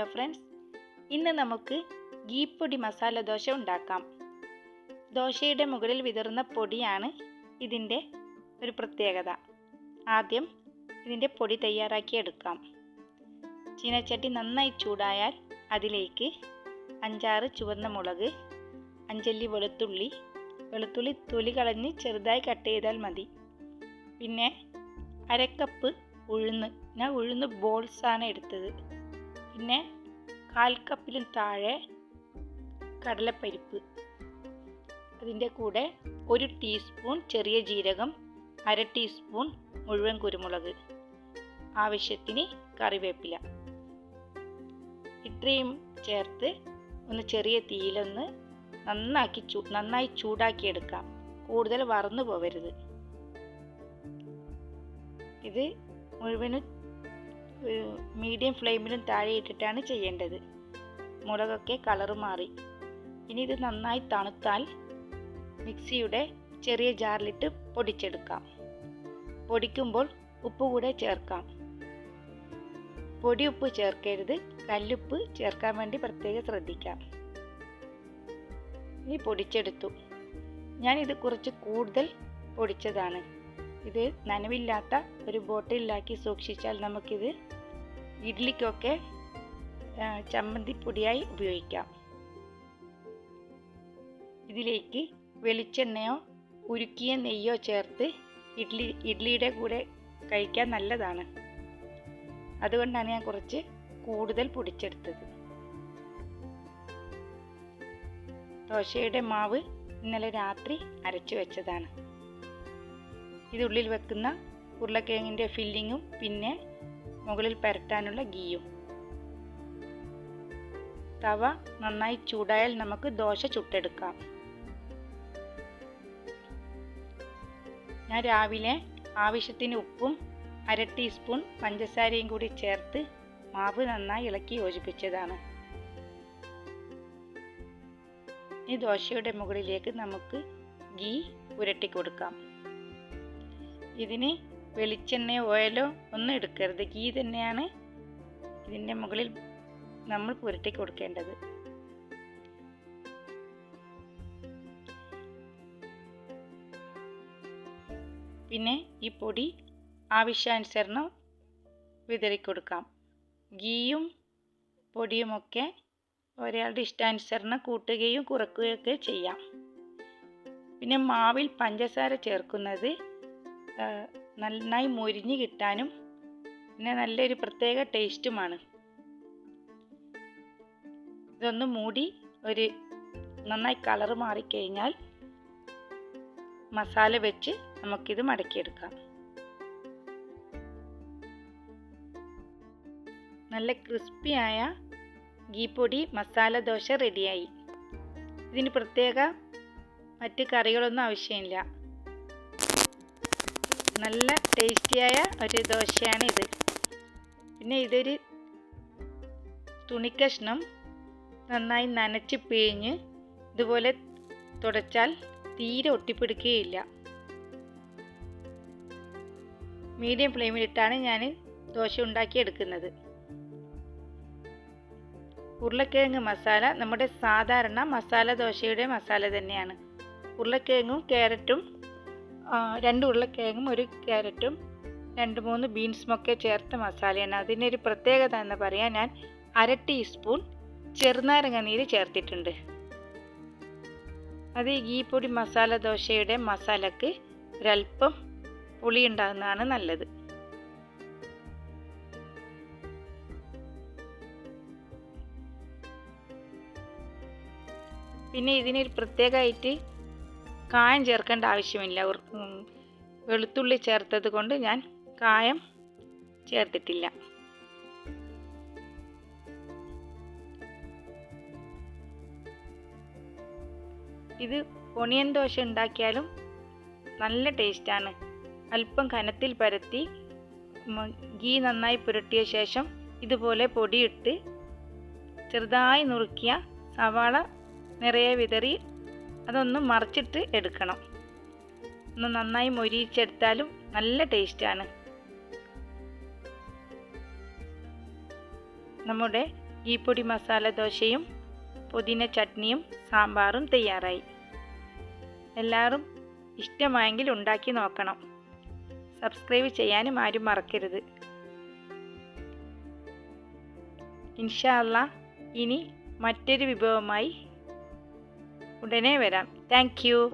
Hello friends. ഇന്ന് നമുക്ക് ഗീപ്പൊടി മസാല ദോശ ഉണ്ടാക്കാം. ദോശയുടെ മുകളിൽ വിതറുന്ന പൊടിയാണ് ഇതിന്റെ ഒരു പ്രത്യേകത. ആദ്യം ഇതിന്റെ പൊടി തയ്യാറാക്കി എടുക്കാം. ചീനച്ചട്ടി നന്നായി ചൂടായാൽ അതിലേക്ക് അഞ്ചാറ് ചുവന്ന മുളക് അഞ്ചല്ലി വെളുത്തുള്ളി വെളുത്തുള്ളി തൊലി കളഞ്ഞ് ചെറുതായി കട്ട് ചെയ്താൽ മതി. പിന്നെ അരക്കപ്പ് ഉഴുന്ന് ഞാൻ ഉഴുന്ന് ബോൾസാണ് എടുത്തത്. പിന്നെ കാൽ കപ്പിലും താഴെ കടലപ്പരിപ്പ്. അതിന്റെ കൂടെ ഒരു ടീസ്പൂൺ ചെറിയ ജീരകം അര ടീസ്പൂൺ മുഴുവൻ കുരുമുളക്. ആവശ്യത്തിന് കറിവേപ്പില. ഇത്രയും ചേർത്ത് ഒന്ന് ചെറിയ തീയിലൊന്ന് നന്നാക്കി ചൂ നന്നായി ചൂടാക്കിയെടുക്കാം. കൂടുതൽ വറന്നു പോവരുത്. ഇത് മുഴുവനും മീഡിയം ഫ്ലെയിമിലും താഴെ ഇട്ടിട്ടാണ് ചെയ്യേണ്ടത്. മുളകൊക്കെ കളറ് മാറി. ഇനി ഇത് നന്നായി തണുത്താൽ മിക്സിയുടെ ചെറിയ ജാറിലിട്ട് പൊടിച്ചെടുക്കാം. പൊടിക്കുമ്പോൾ ഉപ്പ് കൂടെ ചേർക്കാം. പൊടി ഉപ്പ് ചേർക്കരുത്. കല്ലുപ്പ് ചേർക്കാൻ വേണ്ടി പ്രത്യേകം ശ്രദ്ധിക്കാം. ഇനി പൊടിച്ചെടുത്തു. ഞാനിത് കുറച്ച് കൂടുതൽ പൊടിച്ചതാണ്. ഇത് നനവില്ലാത്ത ഒരു ബോട്ടിലാക്കി സൂക്ഷിച്ചാൽ നമുക്കിത് ഇഡ്ലിക്കൊക്കെ ചമ്മന്തിപ്പൊടിയായി ഉപയോഗിക്കാം. ഇതിലേക്ക് വെളിച്ചെണ്ണയോ ഉരുക്കിയ നെയ്യോ ചേർത്ത് ഇഡ്ലി ഇഡ്ലിയുടെ കൂടെ കഴിക്കാൻ നല്ലതാണ്. അതുകൊണ്ടാണ് ഞാൻ കുറച്ച് കൂടുതൽ പൊടിച്ചെടുത്തത്. ദോശയുടെ മാവ് ഇന്നലെ രാത്രി അരച്ചു വെച്ചതാണ്. ഇതുള്ളിൽ വെക്കുന്ന ഉരുളക്കിഴങ്ങിന്റെ ഫില്ലിങ്ങും പിന്നെ മുകളിൽ പരട്ടാനുള്ള ഗീയും തവ നന്നായി ചൂടായാൽ നമുക്ക് ദോശ ചുട്ടെടുക്കാം. ഞാൻ രാവിലെ ആവശ്യത്തിന് ഉപ്പും അര ടീസ്പൂൺ പഞ്ചസാരയും കൂടി ചേർത്ത് മാവ് നന്നായി ഇളക്കി യോജിപ്പിച്ചതാണ്. ഈ ദോശയുടെ മുകളിലേക്ക് നമുക്ക് ഗീ പുരട്ടി കൊടുക്കാം. ഇതിന് വെളിച്ചെണ്ണ ഓയിലോ ഒന്നും എടുക്കരുത്. ഗീ തന്നെയാണ് ഇതിന്റെ മുകളിൽ നമ്മൾ പുരട്ടി കൊടുക്കേണ്ടത്. പിന്നെ ഈ പൊടി ആവശ്യാനുസരണം വിതറിക്കൊടുക്കാം. ഗീയും പൊടിയുമൊക്കെ ഒരാളുടെ ഇഷ്ടാനുസരണം കൂട്ടുകയും കുറക്കുകയൊക്കെ ചെയ്യാം. പിന്നെ മാവിൽ പഞ്ചസാര ചേർക്കുന്നത് നന്നായി മൊരിഞ്ഞു കിട്ടാനും പിന്നെ നല്ലൊരു പ്രത്യേക ടേസ്റ്റുമാണ്. ഇതൊന്ന് മൂടി ഒരു നന്നായി കളറ് മാറിക്കഴിഞ്ഞാൽ മസാല വെച്ച് നമുക്കിത് മടക്കിയെടുക്കാം. നല്ല ക്രിസ്പിയായ പൊടി മസാല ദോശ റെഡിയായി. ഇതിന് പ്രത്യേക മറ്റ് കറികളൊന്നും ആവശ്യമില്ല. നല്ല ടേസ്റ്റിയായ ഒരു ദോശയാണ് ഇത്. പിന്നെ ഇതൊരു തുണിക്കഷ്ണം നന്നായി നനച്ച് പിഴിഞ്ഞ് ഇതുപോലെ തുടച്ചാൽ തീരെ ഒട്ടിപ്പിടിക്കുകയില്ല. മീഡിയം ഫ്ലെയിമിലിട്ടാണ് ഞാൻ ദോശ ഉണ്ടാക്കിയെടുക്കുന്നത്. ഉരുളക്കിഴങ്ങ് മസാല നമ്മുടെ സാധാരണ മസാല ദോശയുടെ മസാല തന്നെയാണ്. ഉരുളക്കിഴങ്ങും ക്യാരറ്റും രണ്ട് ഉരുളക്കിഴങ്ങും ഒരു ക്യാരറ്റും രണ്ട് മൂന്ന് ബീൻസും ഒക്കെ ചേർത്ത മസാലയാണ്. അതിനൊരു പ്രത്യേകത എന്ന് പറയാൻ ഞാൻ അര ടീസ്പൂൺ ചെറുനാരങ്ങ നീര് ചേർത്തിട്ടുണ്ട്. അത് ഈ പൊടി മസാല ദോശയുടെ മസാലക്ക് ഒരല്പം പുളി ഉണ്ടാകുന്നതാണ് നല്ലത്. പിന്നെ ഇതിനൊരു പ്രത്യേകമായിട്ട് കായം ചേർക്കേണ്ട ആവശ്യമില്ല. വെളുത്തുള്ളി ചേർത്തത് കൊണ്ട് ഞാൻ കായം ചേർത്തിട്ടില്ല. ഇത് ഒണിയൻ ദോശ ഉണ്ടാക്കിയാലും നല്ല ടേസ്റ്റാണ്. അല്പം കനത്തിൽ പരത്തി ഗീ നന്നായി പുരട്ടിയ ശേഷം ഇതുപോലെ പൊടിയിട്ട് ചെറുതായി നുറുക്കിയ സവാള നിറയെ വിതറി അതൊന്ന് മറിച്ചിട്ട് എടുക്കണം. ഒന്ന് നന്നായി മൊരിയിച്ചെടുത്താലും നല്ല ടേസ്റ്റാണ്. നമ്മുടെ ഗീപ്പൊടി മസാല ദോശയും പുതിന ചട്നിയും സാമ്പാറും തയ്യാറായി. എല്ലാവരും ഇഷ്ടമായെങ്കിൽ ഉണ്ടാക്കി നോക്കണം. സബ്സ്ക്രൈബ് ചെയ്യാനും ആരും മറക്കരുത്. ഇൻഷാല്ല ഇനി മറ്റൊരു വിഭവമായി ഉടനെ വരാം. താങ്ക്